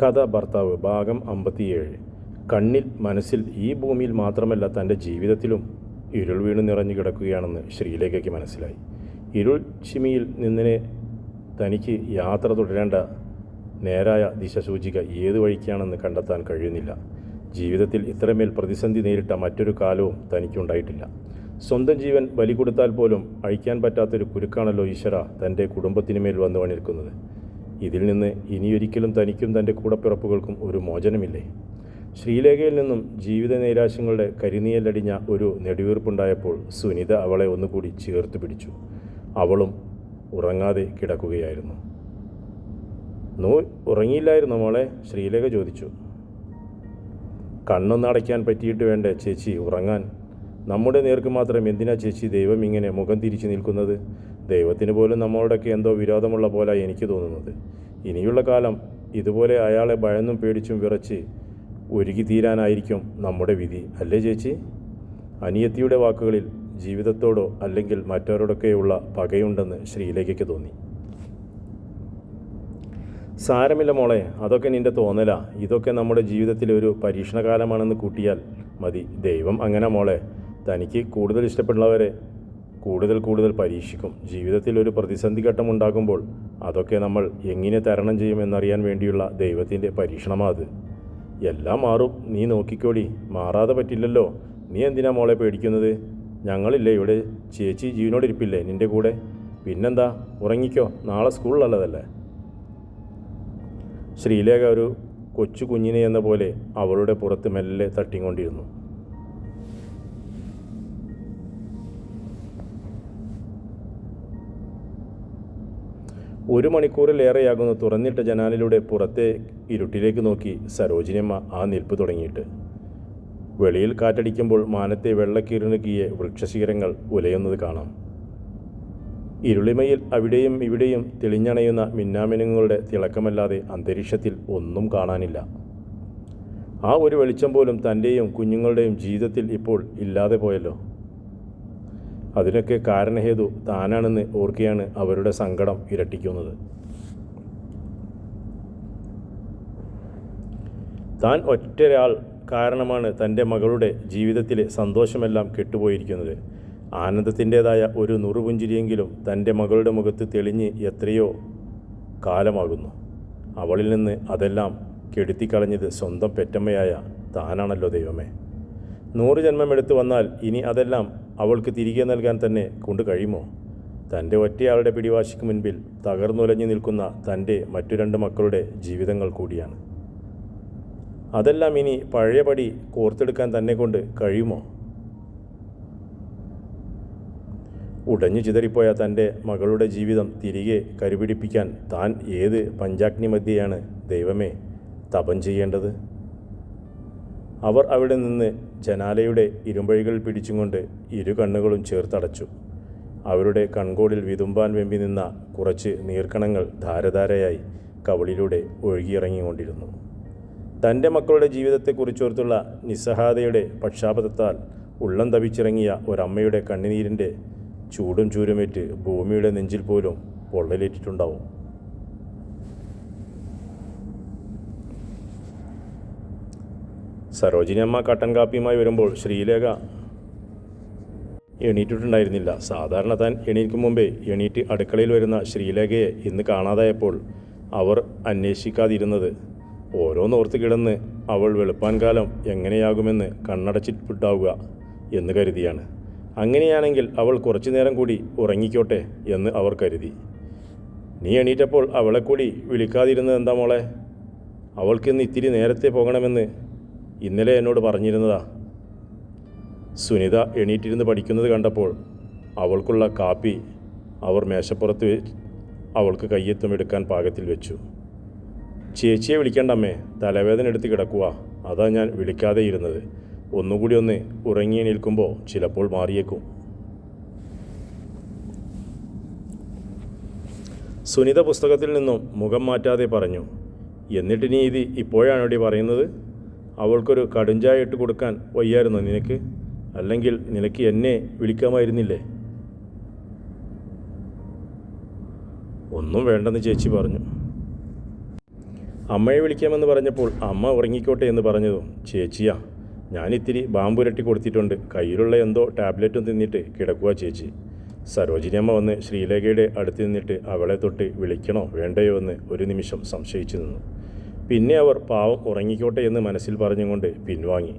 കഥ ഭർത്താവ് ഭാഗം അമ്പത്തിയേഴ്. കണ്ണിൽ മനസ്സിൽ ഈ ഭൂമിയിൽ മാത്രമല്ല തന്റെ ജീവിതത്തിലും ഇരുൾ വീണ് നിറഞ്ഞു കിടക്കുകയാണെന്ന് ശ്രീലേഖയ്ക്ക് മനസ്സിലായി. ഇരുൾ ചിമിയിൽ നിന്നിനെ തനിക്ക് യാത്ര തുടരേണ്ട നേരായ ദിശ സൂചിക ഏത് വഴിക്കാണെന്ന് കണ്ടെത്താൻ കഴിയുന്നില്ല. ജീവിതത്തിൽ ഇത്രമേൽ പ്രതിസന്ധി നേരിട്ട മറ്റൊരു കാലവും തനിക്കുണ്ടായിട്ടില്ല. സ്വന്തം ജീവൻ ബലി കൊടുത്താൽ പോലും അഴിക്കാൻ പറ്റാത്തൊരു കുരുക്കാണല്ലോ ഈശ്വര തന്റെ കുടുംബത്തിനുമേൽ വന്നു പണിയിരിക്കുന്നത് ഇതിൽ നിന്ന് ഇനിയൊരിക്കലും തനിക്കും തന്റെ കൂടപ്പിറപ്പുകൾക്കും ഒരു മോചനമില്ലേ? ശ്രീലേഖയിൽ നിന്നും ജീവിത നൈരാശ്യങ്ങളുടെ കരിനീയലടിഞ്ഞ ഒരു നെടുവീർപ്പുണ്ടായപ്പോൾ സുനിത അവളെ ഒന്നുകൂടി ചേർത്ത് പിടിച്ചു. അവളും ഉറങ്ങാതെ കിടക്കുകയായിരുന്നു. നോ ഉറങ്ങിയില്ലായിരുന്നു മോളെ? ശ്രീലേഖ ചോദിച്ചു. കണ്ണൊന്നടയ്ക്കാൻ പറ്റിയിട്ട് വേണ്ടേ ചേച്ചി ഉറങ്ങാൻ? നമ്മുടെ നേർക്ക് മാത്രം എന്തിനാ ചേച്ചി ദൈവം ഇങ്ങനെ മുഖം തിരിച്ചു നിൽക്കുന്നത്? ദൈവത്തിന് പോലും നമ്മളോടൊക്കെ എന്തോ വിരോധമുള്ള പോലെ എനിക്ക് തോന്നുന്നത്. ഇനിയുള്ള കാലം ഇതുപോലെ അയാളെ ഭയന്നും പേടിച്ചും വിറച്ച് ഒരുക്കി തീരാനായിരിക്കും നമ്മുടെ വിധി അല്ലേ ചേച്ചി? അനിയത്തിയുടെ വാക്കുകളിൽ ജീവിതത്തോടോ അല്ലെങ്കിൽ മറ്റവരോടൊക്കെയുള്ള പകയുണ്ടെന്ന് ശ്രീലേഖയ്ക്ക് തോന്നി. സാരമില്ല മോളെ അതൊക്കെ നിന്റെ തോന്നലാ. ഇതൊക്കെ നമ്മുടെ ജീവിതത്തിലെ ഒരു പരീക്ഷണകാലമാണെന്ന് കൂട്ടിയാൽ മതി. ദൈവം അങ്ങനെ മോളെ തനിക്ക് കൂടുതൽ ഇഷ്ടപ്പെടുന്നവരെ കൂടുതൽ കൂടുതൽ പരീക്ഷിക്കും. ജീവിതത്തിൽ ഒരു പ്രതിസന്ധി ഘട്ടം ഉണ്ടാകുമ്പോൾ അതൊക്കെ നമ്മൾ എങ്ങനെ തരണം ചെയ്യുമെന്നറിയാൻ വേണ്ടിയുള്ള ദൈവത്തിന്റെ പരീക്ഷണമാണ് എല്ലാം മാറും. നീ നോക്കിക്കോടി. മാറാതെ പറ്റില്ലല്ലോ. നീ എന്തിനാ മോളെ പേടിക്കുന്നത്? ഞങ്ങളില്ലേ ഇവിടെ? ചേച്ചി ജീവനോടിരിപ്പില്ലേ നിന്റെ കൂടെ? പിന്നെന്താ? ഉറങ്ങിക്കോ. നാളെ സ്കൂളിലുള്ളതല്ലേ? ശ്രീലേഖ ഒരു കൊച്ചു കുഞ്ഞിനെ എന്ന പോലെ അവളുടെ പുറത്ത് മെല്ലെ തട്ടിക്കൊണ്ടിരുന്നു. ഒരു മണിക്കൂറിലേറെയാകുന്നു തുറന്നിട്ട ജനാലിലൂടെ പുറത്തെ ഇരുട്ടിലേക്ക് നോക്കി സരോജിനിയമ്മ ആ നിൽപ്പ് തുടങ്ങിയിട്ട്. വെളിയിൽ കാറ്റടിക്കുമ്പോൾ മാനത്തെ വെള്ളക്കീറിണുക്കിയ വൃക്ഷശിഖരങ്ങൾ ഉലയുന്നത് കാണാം. ഇരുളിമയിൽ അവിടെയും ഇവിടെയും തെളിഞ്ഞണയുന്ന മിന്നാമിനുങ്ങളുടെ തിളക്കമല്ലാതെ അന്തരീക്ഷത്തിൽ ഒന്നും കാണാനില്ല. ആ ഒരു വെളിച്ചം പോലും തന്റെയും കുഞ്ഞുങ്ങളുടെയും ജീവിതത്തിൽ ഇപ്പോൾ ഇല്ലാതെ പോയല്ലോ. അതിനൊക്കെ കാരണഹേതു താനാണെന്ന് ഓർക്കെയാണ് അവരുടെ സങ്കടം ഇരട്ടിക്കുന്നത്. താൻ ഒറ്റരാൾ കാരണമാണ് തന്റെ മകളുടെ ജീവിതത്തിലെ സന്തോഷമെല്ലാം കെട്ടുപോയിരിക്കുന്നത്. ആനന്ദത്തിന്റേതായ ഒരു നുറുപുഞ്ചിരിയെങ്കിലും തന്റെ മകളുടെ മുഖത്ത് തെളിഞ്ഞ് എത്രയോ കാലമാകുന്നു. അവളിൽ നിന്ന് അതെല്ലാം കെടുത്തിക്കളഞ്ഞത് സ്വന്തം പെറ്റമ്മയായ താനാണല്ലോ ദൈവമേ. നൂറ് ജന്മം എടുത്തു വന്നാൽ ഇനി അതെല്ലാം അവൾക്ക് തിരികെ നൽകാൻ തന്നെ കൊണ്ട് കഴിയുമോ? തന്റെ ഒറ്റയാളുടെ പിടിവാശിക്ക് മുൻപിൽ തകർന്നുലഞ്ഞു നിൽക്കുന്ന തന്റെ മറ്റു രണ്ട് മക്കളുടെ ജീവിതങ്ങൾ കൂടിയാണ്. അതെല്ലാം ഇനി പഴയപടി കോർത്തെടുക്കാൻ തന്നെ കൊണ്ട് കഴിയുമോ? ഉടഞ്ഞു ചിതറിപ്പോയ തന്റെ മകളുടെ ജീവിതം തിരികെ കരുപിടിപ്പിക്കാൻ താൻ ഏത് പഞ്ചാഗ്നി മധ്യയാണ് ദൈവമേ തപം ചെയ്യേണ്ടത്? അവർ അവിടെ നിന്ന് ജനാലയുടെ ഇരുമ്പഴികൾ പിടിച്ചുകൊണ്ട് ഇരു കണ്ണുകളും ചേർത്തടച്ചു. അവരുടെ കൺകോടിൽ വിതുമ്പാൻ വെമ്പി നിന്ന കുറച്ച് നീർക്കണങ്ങൾ ധാരധാരയായി കവളിലൂടെ ഒഴുകിയിറങ്ങിക്കൊണ്ടിരുന്നു. തന്റെ മക്കളുടെ ജീവിതത്തെക്കുറിച്ചോർത്തുള്ള നിസ്സഹായതയുടെ പക്ഷാപതത്താൽ ഉള്ളം തപിച്ചിറങ്ങിയ ഒരമ്മയുടെ കണ്ണുനീരിന്റെ ചൂടും ചൂരുമേറ്റ് ഭൂമിയുടെ നെഞ്ചിൽ പോലും പൊള്ളലേറ്റിട്ടുണ്ടാവും. സരോജിനി അമ്മ കട്ടൻ കാപ്പിയുമായി വരുമ്പോൾ ശ്രീലേഖ എണീറ്റിട്ടുണ്ടായിരുന്നില്ല. സാധാരണ താൻ എണീക്കും മുമ്പേ എണീറ്റ് അടുക്കളയിൽ വരുന്ന ശ്രീലേഖയെ ഇന്ന് കാണാതായപ്പോൾ അവർ അന്വേഷിക്കാതിരുന്നത്. ഓരോന്നോർത്ത് കിടന്ന് അവൾ വെളുപ്പാൻ കാലം എങ്ങനെയാകുമെന്ന് കണ്ണടച്ചിട്ടുണ്ടാവുക എന്ന് കരുതിയാണ്. അങ്ങനെയാണെങ്കിൽ അവൾ കുറച്ചു നേരം കൂടി ഉറങ്ങിക്കോട്ടെ എന്ന് അവർ കരുതി. നീ എണീറ്റപ്പോൾ അവളെ കൂടി വിളിക്കാതിരുന്നത് എന്താ മോളെ? അവൾക്കിന്ന് ഇത്തിരി നേരത്തെ പോകണമെന്ന് ഇന്നലെ എന്നോട് പറഞ്ഞിരുന്നതാ. സുനിത എണീറ്റിരുന്ന് പഠിക്കുന്നത് കണ്ടപ്പോൾ അവൾക്കുള്ള കാപ്പി അവർ മേശപ്പുറത്ത് അവൾക്ക് കയ്യെത്തും എടുക്കാൻ പാകത്തിൽ വെച്ചു. ചേച്ചിയെ വിളിക്കണ്ടമ്മേ തലവേദന എടുത്ത് കിടക്കുക അതാ ഞാൻ വിളിക്കാതെ ഇരുന്നത്. ഒന്നുകൂടി ഒന്ന് ഉറങ്ങി നിൽക്കുമ്പോൾ ചിലപ്പോൾ മാറിയേക്കും. സുനിത പുസ്തകത്തിൽ നിന്നും മുഖം മാറ്റാതെ പറഞ്ഞു എന്നിട്ട് നീ ഇത് ഇപ്പോഴാണോടി പറയുന്നത്? അവൾക്കൊരു കടുഞ്ചായ ഇട്ട് കൊടുക്കാൻ വയ്യായിരുന്നോ നിനക്ക്? അല്ലെങ്കിൽ നിനക്ക് എന്നെ വിളിക്കാമായിരുന്നില്ലേ? ഒന്നും വേണ്ടെന്ന് ചേച്ചി പറഞ്ഞു. അമ്മയെ വിളിക്കാമെന്ന് പറഞ്ഞപ്പോൾ അമ്മ ഉറങ്ങിക്കോട്ടെ എന്ന് പറഞ്ഞതും ചേച്ചിയാ ഞാൻ ഇത്തിരി ബാമ്പുരട്ടി കൊടുത്തിട്ടുണ്ട്. കയ്യിലുള്ള എന്തോ ടാബ്ലറ്റും തിന്നിട്ട് കിടക്കുക ചേച്ചി. സരോജിനി അമ്മ വന്ന് ശ്രീലേഖയുടെ അടുത്ത് നിന്നിട്ട് അവളെ തൊട്ട് വിളിക്കണോ വേണ്ടയോ എന്ന് ഒരു നിമിഷം സംശയിച്ചു നിന്നു. പിന്നെ അവർ പാവം ഉറങ്ങിക്കോട്ടെ എന്ന് മനസ്സിൽ പറഞ്ഞുകൊണ്ട് പിൻവാങ്ങി.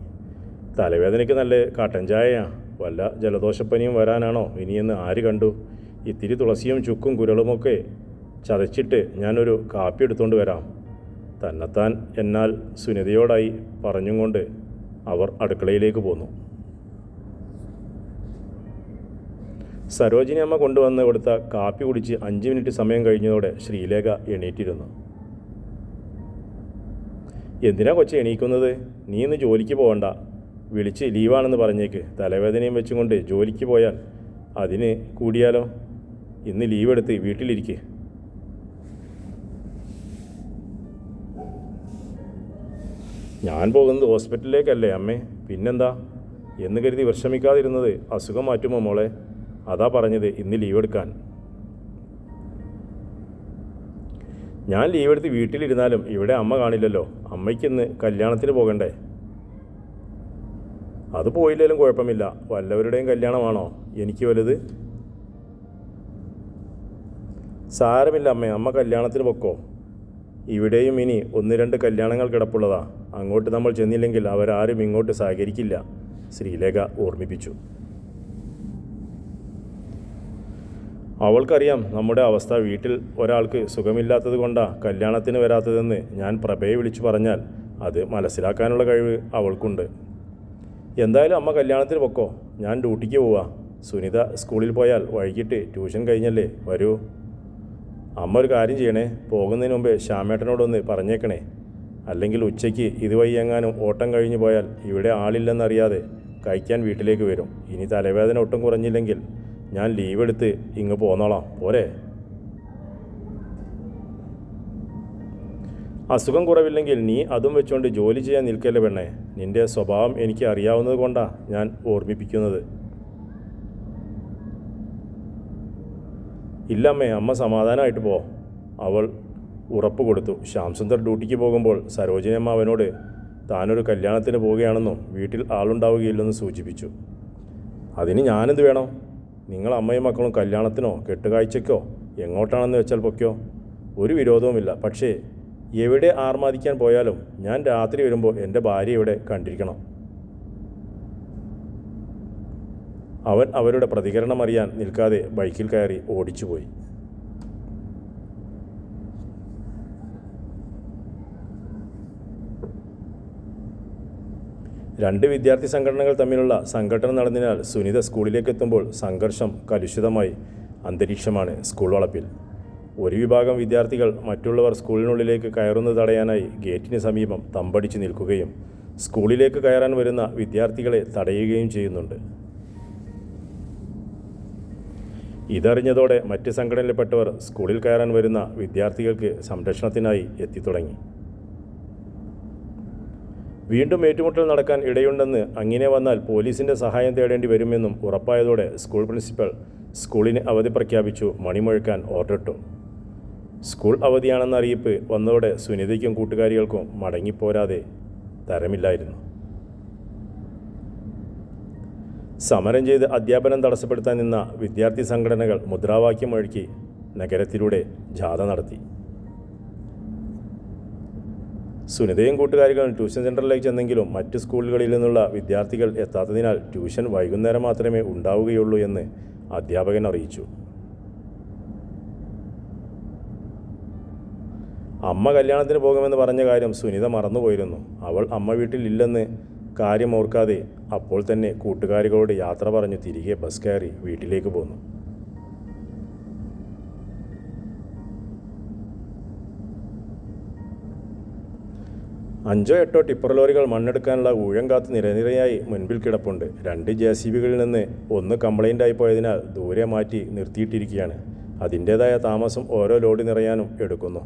തലവേദനയ്ക്ക് നല്ല കാട്ടൻ ചായയാ. വല്ല ജലദോഷപ്പനിയും വരാനാണോ? ഇനിയെന്ന് ആര് കണ്ടു? ഇത്തിരി തുളസിയും ചുക്കും കുരളുമൊക്കെ ചതച്ചിട്ട് ഞാനൊരു കാപ്പി എടുത്തുകൊണ്ട് വരാം. തന്നെത്താൻ എന്നാൽ സുനിതയോടായി പറഞ്ഞും കൊണ്ട് അവർ അടുക്കളയിലേക്ക് പോന്നു. സരോജിനി അമ്മ കൊണ്ടുവന്ന് കൊടുത്ത കാപ്പി കുടിച്ച് അഞ്ച് മിനിറ്റ് സമയം കഴിഞ്ഞതോടെ ശ്രീലേഖ എണീറ്റിരുന്നു. എന്തിനാ കൊച്ചു എണീക്കുന്നത്? നീ ഇന്ന് ജോലിക്ക് പോകണ്ട വിളിച്ച് ലീവാണെന്ന് പറഞ്ഞേക്ക്. തലവേദനയും വെച്ചുകൊണ്ട് ജോലിക്ക് പോയാൽ അതിന് കൂടിയാലോ? ഇന്ന് ലീവ് എടുത്ത് വീട്ടിലിരിക്ക്. ഞാൻ പോകുന്നത് ഹോസ്പിറ്റലിലേക്കല്ലേ അമ്മേ. പിന്നെന്താ? എന്ന് കരുതി വിഷമിക്കാതിരുന്നത് അസുഖം മാറ്റുമോ മോളെ? അതാ പറഞ്ഞത് ഇന്ന് ലീവ് എടുക്കാൻ ഞാൻ ലീവ് എടുത്ത് വീട്ടിലിരുന്നാലും ഇവിടെ അമ്മ കാണില്ലല്ലോ. അമ്മയ്ക്കിന്ന് കല്യാണത്തിന് പോകണ്ടേ? അത് പോയില്ലേലും കുഴപ്പമില്ല. വല്ലവരുടെയും കല്യാണമാണോ? എനിക്ക് വലുത്? സാരമില്ല അമ്മേ. അമ്മ കല്യാണത്തിന് പൊക്കോ? ഇവിടെയും ഇനി ഒന്ന് രണ്ട് കല്യാണങ്ങൾ കിടപ്പുള്ളതാ. അങ്ങോട്ട് നമ്മൾ ചെന്നില്ലെങ്കിൽ അവരാരും ഇങ്ങോട്ട് സഹകരിക്കില്ല. ശ്രീലേഖ ഓർമ്മിപ്പിച്ചു. അവൾക്കറിയാം നമ്മുടെ അവസ്ഥ വീട്ടിൽ ഒരാൾക്ക് സുഖമില്ലാത്തത് കൊണ്ടാ കല്യാണത്തിന് വരാത്തതെന്ന് ഞാൻ പ്രഭയെ വിളിച്ചു പറഞ്ഞാൽ അത് മനസ്സിലാക്കാനുള്ള കഴിവ് അവൾക്കുണ്ട്. എന്തായാലും അമ്മ കല്യാണത്തിന് പൊക്കോ? ഞാൻ ഡ്യൂട്ടിക്ക് പോവാ. സുനിത സ്കൂളിൽ പോയാൽ വൈകിട്ട് ട്യൂഷൻ കഴിഞ്ഞല്ലേ വരൂ. അമ്മ ഒരു കാര്യം ചെയ്യണേ. പോകുന്നതിന് മുമ്പേ ശ്യാമേട്ടനോടൊന്ന് പറഞ്ഞേക്കണേ. അല്ലെങ്കിൽ ഉച്ചയ്ക്ക് ഇതുവഴി എങ്ങാനും ഓട്ടം കഴിഞ്ഞു പോയാൽ ഇവിടെ ആളില്ലെന്നറിയാതെ കഴിക്കാൻ വീട്ടിലേക്ക് വരും. ഇനി തലവേദന ഒട്ടും കുറഞ്ഞില്ലെങ്കിൽ ഞാൻ ലീവ് എടുത്ത് ഇങ്ങ് പോന്നോളാം. പോരെ? അസുഖം കുറവില്ലെങ്കിൽ നീ അതും വെച്ചുകൊണ്ട് ജോലി ചെയ്യാൻ നിൽക്കല്ലേ പെണ്ണേ. നിന്റെ സ്വഭാവം എനിക്ക് അറിയാവുന്നത് കൊണ്ടാണ് ഞാൻ ഓർമ്മിപ്പിക്കുന്നത്. ഇല്ലമ്മേ അമ്മ സമാധാനമായിട്ട് പോ. അവൾ ഉറപ്പ് കൊടുത്തു. ശ്യാംസുന്ദർ ഡ്യൂട്ടിക്ക് പോകുമ്പോൾ സരോജിനി അമ്മ അവനോട് താനൊരു കല്യാണത്തിന് പോവുകയാണെന്നും വീട്ടിൽ ആളുണ്ടാവുകയില്ലെന്നും സൂചിപ്പിച്ചു. അതിന് ഞാനെന്ത് വേണം? നിങ്ങൾ അമ്മയും മക്കളും കല്യാണത്തിനോ കെട്ടുകാഴ്ചയ്ക്കോ എങ്ങോട്ടാണെന്ന് വെച്ചാൽ പൊക്കോ ഒരു വിരോധവുമില്ല. പക്ഷേ എവിടെ ആർമാദിക്കാൻ പോയാലും ഞാൻ രാത്രി വരുമ്പോൾ എന്റെ ഭാര്യ ഇവിടെ കണ്ടിരിക്കണം. അവൻ അവരുടെ പ്രതികരണം അറിയാൻ നിൽക്കാതെ ബൈക്കിൽ കയറി ഓടിച്ചുപോയി. രണ്ട് വിദ്യാർത്ഥി സംഘടനകൾ തമ്മിലുള്ള സംഘടന നടന്നതിനാൽ സുനിത സ്കൂളിലേക്ക് എത്തുമ്പോൾ സംഘർഷം കലുഷിതമായി. അന്തരീക്ഷമാണ് സ്കൂൾ വളപ്പിൽ. ഒരു വിഭാഗം വിദ്യാർത്ഥികൾ മറ്റുള്ളവർ സ്കൂളിനുള്ളിലേക്ക് കയറുന്നത് തടയാനായി ഗേറ്റിന് സമീപം തമ്പടിച്ച് നിൽക്കുകയും സ്കൂളിലേക്ക് കയറാൻ വരുന്ന വിദ്യാർത്ഥികളെ തടയുകയും ചെയ്യുന്നുണ്ട്. ഇതറിഞ്ഞതോടെ മറ്റ് സംഘടനയിൽപ്പെട്ടവർ സ്കൂളിൽ കയറാൻ വരുന്ന വിദ്യാർത്ഥികൾക്ക് സംരക്ഷണത്തിനായി എത്തിത്തുടങ്ങി. വീണ്ടും ഏറ്റുമുട്ടൽ നടക്കാൻ ഇടയുണ്ടെന്ന് അങ്ങനെ വന്നാൽ പോലീസിന്റെ സഹായം തേടേണ്ടി വരുമെന്നും ഉറപ്പായതോടെ സ്കൂൾ പ്രിൻസിപ്പൽ സ്കൂളിന് അവധി പ്രഖ്യാപിച്ചു മണിമുഴക്കാൻ ഓർഡറിട്ടു. സ്കൂൾ അവധിയാണെന്ന അറിയിപ്പ് വന്നതോടെ സുനിതയ്ക്കും കൂട്ടുകാരികൾക്കും മടങ്ങിപ്പോരാതെ തരമില്ലായിരുന്നു. സമരം ചെയ്ത് അധ്യാപനം തടസ്സപ്പെടുത്താൻ നിന്ന വിദ്യാർത്ഥി സംഘടനകൾ മുദ്രാവാക്യം ഒഴുക്കി നഗരത്തിലൂടെ ജാഥ നടത്തി. സുനിതയും കൂട്ടുകാരികളും ട്യൂഷൻ സെന്ററിലേക്ക് ചെന്നെങ്കിലും മറ്റ് സ്കൂളുകളിൽ നിന്നുള്ള വിദ്യാർത്ഥികൾ എത്താത്തതിനാൽ ട്യൂഷൻ വൈകുന്നേരം മാത്രമേ ഉണ്ടാവുകയുള്ളൂ എന്ന് അധ്യാപകൻ അറിയിച്ചു. അമ്മ കല്യാണത്തിന് പോകുമെന്ന് പറഞ്ഞ കാര്യം സുനിത മറന്നുപോയിരുന്നു. അവൾ അമ്മ വീട്ടിലില്ലെന്ന് കാര്യം ഓർക്കാതെ അപ്പോൾ തന്നെ കൂട്ടുകാരികളോട് യാത്ര പറഞ്ഞു തിരികെ ബസ് കയറി വീട്ടിലേക്ക് പോന്നു. അഞ്ചോ എട്ടോ ടിപ്പർ ലോറികൾ മണ്ണെടുക്കാനുള്ള ഊഴം കാത്ത് നിരനിരയായി മുൻപിൽ കിടപ്പുണ്ട്. രണ്ട് ജെ സി ബികളിൽ നിന്ന് ഒന്ന് കംപ്ലൈന്റ് ആയി പോയതിനാൽ ദൂരെ മാറ്റി നിർത്തിയിട്ടിരിക്കുകയാണ്. അതിന്റേതായ താമസം ഓരോ ലോഡ് നിറയാനും എടുക്കുന്നു.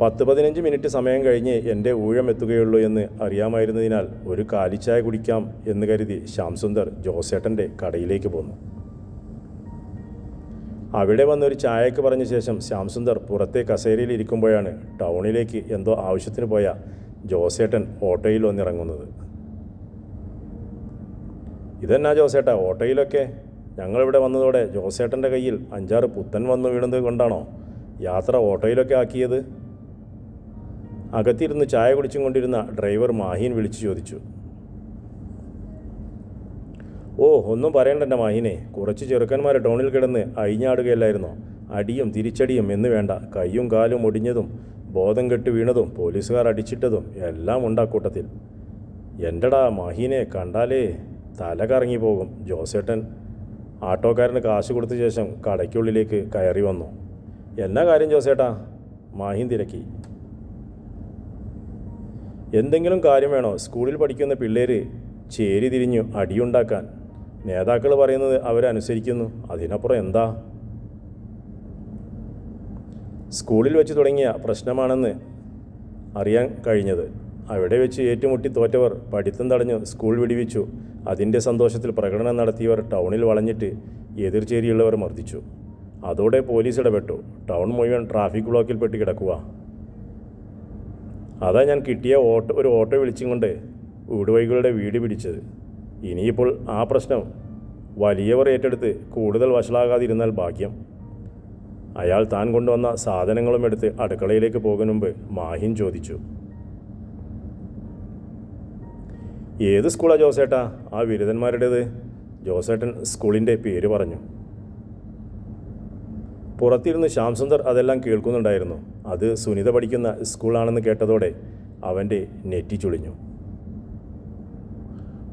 പത്ത് പതിനഞ്ച് മിനിറ്റ് സമയം കഴിഞ്ഞ് എന്റെ ഊഴം എത്തുകയുള്ളൂ എന്ന് അറിയാമായിരുന്നതിനാൽ ഒരു കാലിച്ചായ കുടിക്കാം എന്ന് കരുതി ശ്യാംസുന്ദർ ജോസേട്ടന്റെ കടയിലേക്ക് പോന്നു. അവിടെ വന്നൊരു ചായക്ക് പറഞ്ഞ ശേഷം ശ്യാംസുന്ദർ പുറത്തെ കസേരയിൽ ഇരിക്കുമ്പോഴാണ് ടൗണിലേക്ക് എന്തോ ആവശ്യത്തിന് പോയ ജോസേട്ടൻ ഓട്ടോയിൽ വന്നിറങ്ങുന്നത്. ഇതെന്നാ ജോസേട്ടാ ഓട്ടോയിലൊക്കെ? ഞങ്ങളിവിടെ വന്നതോടെ ജോസേട്ടന്റെ കയ്യിൽ അഞ്ചാറ് പുത്തൻ വന്നു വീണത് കൊണ്ടാണോ യാത്ര ഓട്ടോയിലൊക്കെ ആക്കിയത്? അകത്തിരുന്ന് ചായ കുടിച്ചും കൊണ്ടിരുന്ന ഡ്രൈവർ മാഹീൻ വിളിച്ചു ചോദിച്ചു. ഓ ഒന്നും പറയണ്ട എന്റെ മാഹിനെ. കുറച്ച് ചെറുക്കന്മാർ ടൗണിൽ കിടന്ന് അഴിഞ്ഞാടുകയല്ലായിരുന്നോ? അടിയും തിരിച്ചടിയും എന്ന് വേണ്ട. കൈയും കാലും ഒടിഞ്ഞതും ബോധം കെട്ട് വീണതും പോലീസുകാർ അടിച്ചിട്ടതും എല്ലാം ഉണ്ട് കൂട്ടത്തിൽ. എന്റെടാ മാഹീനെ കണ്ടാലേ തല കറങ്ങി പോകും ജോസേട്ടൻ. ആട്ടോക്കാരന് കാശ് കൊടുത്ത ശേഷം കടയ്ക്കുള്ളിലേക്ക് കയറി വന്നു. എന്നാ കാര്യം ജോസേട്ടാ? മാഹിൻ തിരക്കി. എന്തെങ്കിലും കാര്യം വേണോ? സ്കൂളിൽ പഠിക്കുന്ന പിള്ളേർ ചേരി തിരിഞ്ഞു അടിയുണ്ടാക്കാൻ. നേതാക്കൾ പറയുന്നത് അവരനുസരിക്കുന്നു. അതിനപ്പുറം എന്താ? സ്കൂളിൽ വെച്ച് തുടങ്ങിയ പ്രശ്നമാണെന്ന് അറിയാൻ കഴിഞ്ഞത്. അവിടെ വെച്ച് ഏറ്റുമുട്ടി തോറ്റവർ പഠിത്തം തടഞ്ഞു സ്കൂൾ വിടിവിച്ചു. അതിന്റെ സന്തോഷത്തിൽ പ്രകടനം നടത്തിയവർ ടൗണിൽ വളഞ്ഞിട്ട് എതിർചേരിയുള്ളവർ മർദ്ദിച്ചു. അതോടെ പോലീസ് ഇടപെട്ടു. ടൗൺ മുഴുവൻ ട്രാഫിക് ബ്ലോക്കിൽ പെട്ട് കിടക്കുക. അതാ ഞാൻ കിട്ടിയ ഓട്ടോ ഒരു ഓട്ടോ വിളിച്ചും കൊണ്ട് ഊടുവൈകളുടെ വീട് പിടിച്ചത്. ഇനിയിപ്പോൾ ആ പ്രശ്നം വലിയവർ ഏറ്റെടുത്ത് കൂടുതൽ വഷളാകാതിരുന്നാൽ ഭാഗ്യം. അയാൾ താൻ കൊണ്ടുവന്ന സാധനങ്ങളും എടുത്ത് അടുക്കളയിലേക്ക് പോകും മുമ്പ് മാഹിൻ ചോദിച്ചു. ഏത് സ്കൂളാ ജോസേട്ടാ? ആ ബിരുദന്മാരുടേത് ജോസേട്ടൻ സ്കൂളിന്റെ പേര് പറഞ്ഞു. പുറത്തിരുന്ന് ശ്യാംസുന്ദർ അതെല്ലാം കേൾക്കുന്നുണ്ടായിരുന്നു. അത് സുനിത പഠിക്കുന്ന സ്കൂളാണെന്ന് കേട്ടതോടെ അവന്റെ നെറ്റി ചുളിഞ്ഞു.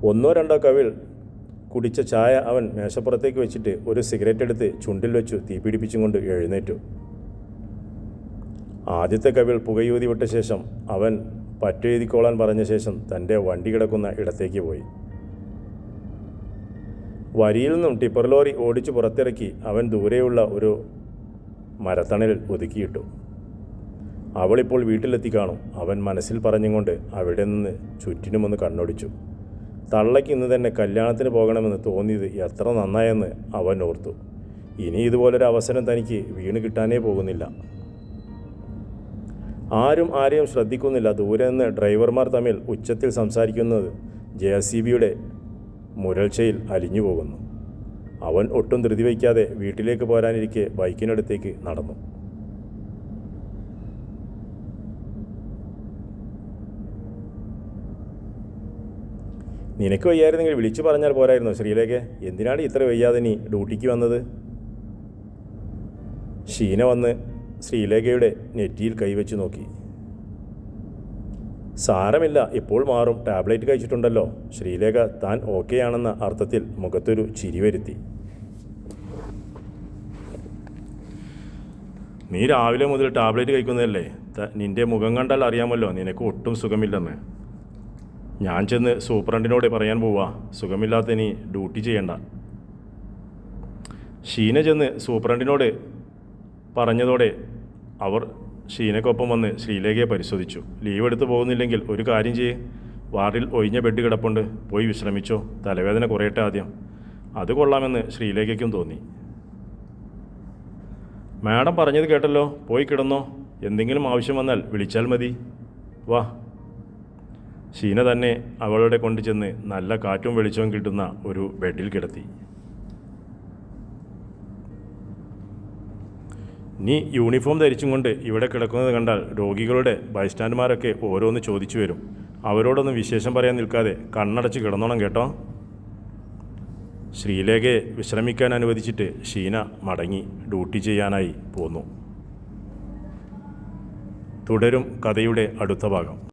ഒന്നോ രണ്ടോ കവിൾ കുടിച്ച ചായ അവൻ മേശപ്പുറത്തേക്ക് വെച്ചിട്ട് ഒരു സിഗരറ്റ് എടുത്ത് ചുണ്ടിൽ വെച്ചു തീപിടിപ്പിച്ചും കൊണ്ട് എഴുന്നേറ്റു. ആദ്യത്തെ കവിൾ പുകയൂതി വിട്ട ശേഷം അവൻ പറ്റെഴുതിക്കോളാൻ പറഞ്ഞ ശേഷം തന്റെ വണ്ടി കിടക്കുന്ന ഇടത്തേക്ക് പോയി. വരിയിൽ നിന്നും ടിപ്പർ ലോറി ഓടിച്ചു പുറത്തിറക്കി അവൻ ദൂരെയുള്ള ഒരു മരത്തണലിൽ ഒതുക്കിയിട്ടു. അവളിപ്പോൾ വീട്ടിലെത്തി കാണും. അവൻ മനസ്സിൽ പറഞ്ഞുകൊണ്ട് അവിടെ നിന്ന് ചുറ്റിനുമൊന്ന് കണ്ണൊടിച്ചു. തള്ളയ്ക്ക് ഇന്ന് തന്നെ കല്യാണത്തിന് പോകണമെന്ന് തോന്നിയത് എത്ര നന്നായെന്ന് അവൻ ഓർത്തു. ഇനി ഇതുപോലൊരു അവസരം തനിക്ക് വീണ് കിട്ടാനേ പോകുന്നില്ല. ആരും ആരെയും ശ്രദ്ധിക്കുന്നില്ല. ദൂരെ നിന്ന് ഡ്രൈവർമാർ തമ്മിൽ ഉച്ചത്തിൽ സംസാരിക്കുന്നത് ജെ എസ് സി ബിയുടെ മുരൾച്ചയിൽ അലിഞ്ഞു പോകുന്നു അവൻ ഒട്ടും ധൃതി വയ്ക്കാതെ വീട്ടിലേക്ക് പോരാനിരിക്കെ ബൈക്കിനടുത്തേക്ക് നടന്നു. നിനക്ക് വയ്യായിരുന്നെങ്കിൽ വിളിച്ചു പറഞ്ഞാൽ പോരായിരുന്നു ശ്രീലേഖ? എന്തിനാണ് ഇത്ര വയ്യാതെ നീ ഡ്യൂട്ടിക്ക് വന്നത്? ഷീന വന്ന് ശ്രീലേഖയുടെ നെറ്റിയിൽ കൈവച്ച് നോക്കി. സാരമില്ല ഇപ്പോൾ മാറും. ടാബ്ലറ്റ് കഴിച്ചിട്ടുണ്ടല്ലോ. ശ്രീലേഖ താൻ ആണെന്ന അർത്ഥത്തിൽ മുഖത്തൊരു ചിരി വരുത്തി. നീ രാവിലെ മുതൽ ടാബ്ലറ്റ് കഴിക്കുന്നതല്ലേ? നിന്റെ മുഖം കണ്ടാൽ അറിയാമല്ലോ നിനക്ക് ഒട്ടും സുഖമില്ലെന്ന്. ഞാൻ ചെന്ന് സൂപ്രണ്ടിനോട് പറയാൻ പോവാ. സുഖമില്ലാത്ത ഇനി ഡ്യൂട്ടി ചെയ്യണ്ട. ഷീന ചെന്ന് സൂപ്രണ്ടിനോട് പറഞ്ഞതോടെ അവർ ഷീനക്കൊപ്പം വന്ന് ശ്രീലേഖയെ പരിശോധിച്ചു. ലീവ് എടുത്ത് പോകുന്നില്ലെങ്കിൽ ഒരു കാര്യം ചെയ്യ്. വാർഡിൽ ഒഴിഞ്ഞ ബെഡ് കിടപ്പുണ്ട്. പോയി വിശ്രമിച്ചോ. തലവേദന കുറയട്ടെ ആദ്യം. അത് കൊള്ളാമെന്ന് ശ്രീലേഖയ്ക്കും തോന്നി. മാഡം പറഞ്ഞത് കേട്ടല്ലോ. പോയി കിടന്നോ. എന്തെങ്കിലും ആവശ്യം വന്നാൽ വിളിച്ചാൽ മതി. വാ. ഷീന തന്നെ അവളുടെ കൊണ്ടു ചെന്ന് നല്ല കാറ്റും വെളിച്ചവും കിട്ടുന്ന ഒരു ബെഡിൽ കിടത്തി. നീ യൂണിഫോം ധരിച്ചും കൊണ്ട് ഇവിടെ കിടക്കുന്നത് കണ്ടാൽ രോഗികളുടെ ബൈസ്റ്റാൻഡുമാരൊക്കെ ഓരോന്ന് ചോദിച്ചു വരും. അവരോടൊന്നും വിശേഷം പറയാൻ നിൽക്കാതെ കണ്ണടച്ച് കിടന്നോണം കേട്ടോ. ശ്രീലേഖയെ വിശ്രമിക്കാൻ അനുവദിച്ചിട്ട് ഷീന മടങ്ങി ഡ്യൂട്ടി ചെയ്യാനായി പോന്നു. തുടരും കഥയുടെ അടുത്ത ഭാഗം.